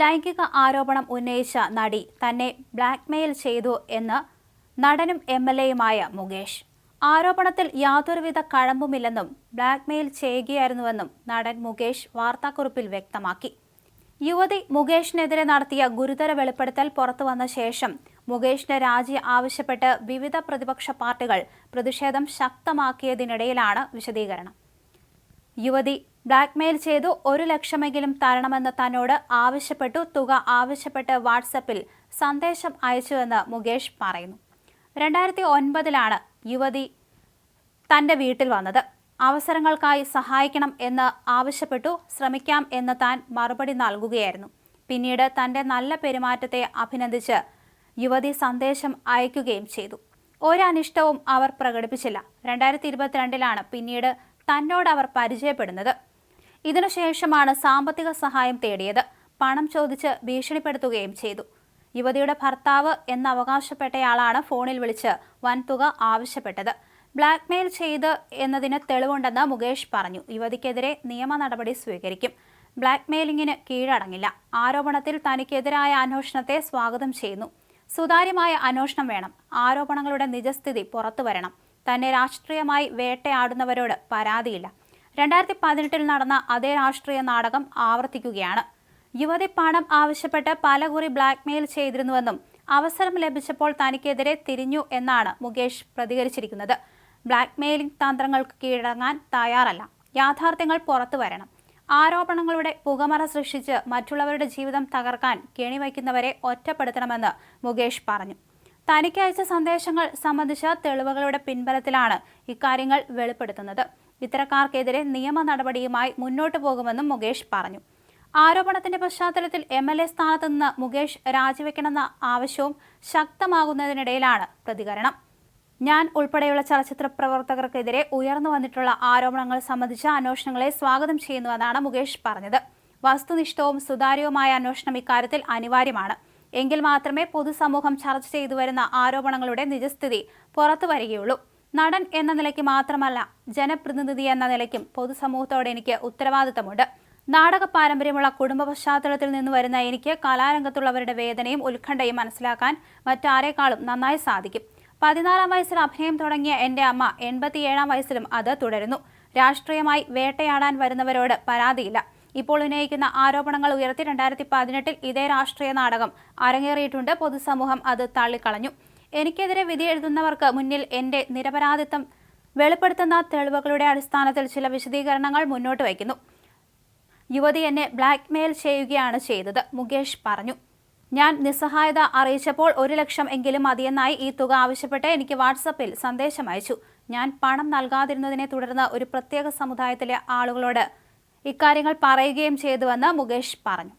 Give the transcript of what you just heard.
ലൈംഗിക ആരോപണം ഉന്നയിച്ച നടി തന്നെ ബ്ലാക്ക്മെയിൽ ചെയ്തു എന്ന് നടനും എം എൽ എയുമായ മുകേഷ്. ആരോപണത്തിൽ യാതൊരുവിധ കഴമ്പുമില്ലെന്നും ബ്ലാക്ക്മെയിൽ ചെയ്യുകയായിരുന്നുവെന്നും നടൻ മുകേഷ് വാർത്താക്കുറിപ്പിൽ വ്യക്തമാക്കി. യുവതി മുകേഷിനെതിരെ നടത്തിയ ഗുരുതര വെളിപ്പെടുത്തൽ പുറത്തുവന്ന ശേഷം മുകേഷിന്റെ രാജി ആവശ്യപ്പെട്ട് വിവിധ പ്രതിപക്ഷ പാർട്ടികൾ പ്രതിഷേധം ശക്തമാക്കിയതിനിടയിലാണ് വിശദീകരണം. യുവതി ബ്ലാക്ക്മെയിൽ ചെയ്തു ഒരു ലക്ഷമെങ്കിലും തരണമെന്ന് തന്നോട് ആവശ്യപ്പെട്ടു. തുക ആവശ്യപ്പെട്ട് വാട്സപ്പിൽ സന്ദേശം അയച്ചുവെന്ന് മുകേഷ് പറയുന്നു. രണ്ടായിരത്തി ഒൻപതിലാണ് യുവതി തന്റെ വീട്ടിൽ വന്നത്. അവസരങ്ങൾക്കായി സഹായിക്കണം എന്ന് ആവശ്യപ്പെട്ടു. ശ്രമിക്കാം എന്ന് താൻ മറുപടി നൽകുകയായിരുന്നു. പിന്നീട് തന്റെ നല്ല പെരുമാറ്റത്തെ അഭിനന്ദിച്ച് യുവതി സന്ദേശം അയക്കുകയും ചെയ്തു. ഒരനിഷ്ടവും അവർ പ്രകടിപ്പിച്ചില്ല. രണ്ടായിരത്തി ഇരുപത്തിരണ്ടിലാണ് പിന്നീട് തന്നോട് അവർ പരിചയപ്പെടുന്നത്. ഇതിനുശേഷമാണ് സാമ്പത്തിക സഹായം തേടിയത്. പണം ചോദിച്ച് ഭീഷണിപ്പെടുത്തുകയും ചെയ്തു. യുവതിയുടെ ഭർത്താവ് എന്ന് അവകാശപ്പെട്ടയാളാണ് ഫോണിൽ വിളിച്ച് വൻതുക ആവശ്യപ്പെട്ടത്. ബ്ലാക്ക്മെയിൽ ചെയ്ത് എന്നതിന് തെളിവുണ്ടെന്ന് മുകേഷ് പറഞ്ഞു. യുവതിക്കെതിരെ നിയമ നടപടി സ്വീകരിക്കും. ബ്ലാക്ക്മെയിലിംഗിന് കീഴടങ്ങില്ല. ആരോപണത്തിൽ തനിക്കെതിരായ അന്വേഷണത്തെ സ്വാഗതം ചെയ്യുന്നു. സുതാര്യമായ അന്വേഷണം വേണം. ആരോപണങ്ങളുടെ നിജസ്ഥിതി പുറത്തുവരണം. തന്നെ രാഷ്ട്രീയമായി വേട്ടയാടുന്നവരോട് പരാതിയില്ല. രണ്ടായിരത്തി പതിനെട്ടിൽ നടന്ന അതേ രാഷ്ട്രീയ നാടകം ആവർത്തിക്കുകയാണ്. യുവതി പണം ആവശ്യപ്പെട്ട് പലകുറി ബ്ലാക്ക്മെയിൽ ചെയ്തിരുന്നുവെന്നും അവസരം ലഭിച്ചപ്പോൾ തനിക്കെതിരെ തിരിഞ്ഞു എന്നാണ് മുകേഷ് പ്രതികരിച്ചിരിക്കുന്നത്. ബ്ലാക്ക്മെയിലിംഗ് തന്ത്രങ്ങൾക്ക് കീഴടങ്ങാൻ തയ്യാറല്ല. യാഥാർത്ഥ്യങ്ങൾ പുറത്തു വരണം. ആരോപണങ്ങളുടെ പുകമറ സൃഷ്ടിച്ച് മറ്റുള്ളവരുടെ ജീവിതം തകർക്കാൻ കെണിവയ്ക്കുന്നവരെ ഒറ്റപ്പെടുത്തണമെന്ന് മുകേഷ് പറഞ്ഞു. തനിക്ക് അയച്ച സന്ദേശങ്ങൾ സംബന്ധിച്ച തെളിവുകളുടെ പിൻബലത്തിലാണ് ഇക്കാര്യങ്ങൾ വെളിപ്പെടുത്തുന്നത്. ഇത്തരക്കാർക്കെതിരെ നിയമ നടപടിയുമായി മുന്നോട്ടു പോകുമെന്നും മുകേഷ് പറഞ്ഞു. ആരോപണത്തിന്റെ പശ്ചാത്തലത്തിൽ എം എൽ എ സ്ഥാനത്ത് നിന്ന് മുകേഷ് രാജിവെക്കണമെന്ന ആവശ്യവും ശക്തമാകുന്നതിനിടയിലാണ് പ്രതികരണം. ഞാൻ ഉൾപ്പെടെയുള്ള ചലച്ചിത്ര പ്രവർത്തകർക്കെതിരെ ഉയർന്നു വന്നിട്ടുള്ള ആരോപണങ്ങൾ സംബന്ധിച്ച അന്വേഷണങ്ങളെ സ്വാഗതം ചെയ്യുന്നുവെന്നാണ് മുകേഷ് പറഞ്ഞത്. വസ്തുനിഷ്ഠവും സുതാര്യവുമായ അന്വേഷണം ഇക്കാര്യത്തിൽ അനിവാര്യമാണ്. എങ്കിൽ മാത്രമേ പൊതുസമൂഹം ചർച്ച ചെയ്തു വരുന്ന ആരോപണങ്ങളുടെ നിജസ്ഥിതി പുറത്തു വരികയുള്ളൂ. നടൻ എന്ന നിലയ്ക്ക് മാത്രമല്ല ജനപ്രതിനിധി എന്ന നിലയ്ക്കും പൊതുസമൂഹത്തോടെ എനിക്ക് ഉത്തരവാദിത്തമുണ്ട്. നാടക പാരമ്പര്യമുള്ള കുടുംബ പശ്ചാത്തലത്തിൽ നിന്ന് വരുന്ന എനിക്ക് കലാരംഗത്തുള്ളവരുടെ വേദനയും ഉത്കണ്ഠയും മനസ്സിലാക്കാൻ മറ്റാരേക്കാളും നന്നായി സാധിക്കും. പതിനാലാം വയസ്സിൽ അഭിനയം തുടങ്ങിയ എന്റെ അമ്മ എൺപത്തിയേഴാം വയസ്സിലും അത് തുടരുന്നു. രാഷ്ട്രീയമായി വേട്ടയാടാൻ വരുന്നവരോട് പരാതിയില്ല. ഇപ്പോൾ ഉന്നയിക്കുന്ന ആരോപണങ്ങൾ ഉയർത്തി രണ്ടായിരത്തി പതിനെട്ടിൽ ഇതേ രാഷ്ട്രീയ നാടകം അരങ്ങേറിയിട്ടുണ്ട്. പൊതുസമൂഹം അത് തള്ളിക്കളഞ്ഞു. എനിക്കെതിരെ വിധി എഴുതുന്നവർക്ക് മുന്നിൽ എന്റെ നിരപരാധിത്വം വെളിപ്പെടുത്തുന്ന തെളിവുകളുടെ അടിസ്ഥാനത്തിൽ ചില വിശദീകരണങ്ങൾ മുന്നോട്ട് വയ്ക്കുന്നു. യുവതി എന്നെ ബ്ലാക്ക്മെയിൽ ചെയ്യുകയാണ് ചെയ്തത് മുകേഷ് പറഞ്ഞു. ഞാൻ നിസ്സഹായത അറിയിച്ചപ്പോൾ ഒരു ലക്ഷം എങ്കിലും മതിയെന്നായി ഈ തുക ആവശ്യപ്പെട്ട് എനിക്ക് വാട്സപ്പിൽ സന്ദേശം അയച്ചു. ഞാൻ പണം നൽകാതിരുന്നതിനെ തുടർന്ന് ഒരു പ്രത്യേക സമുദായത്തിലെ ആളുകളോട് ഇക്കാര്യങ്ങൾ പറയുകയും ചെയ്തുവെന്ന് മുകേഷ് പറഞ്ഞു.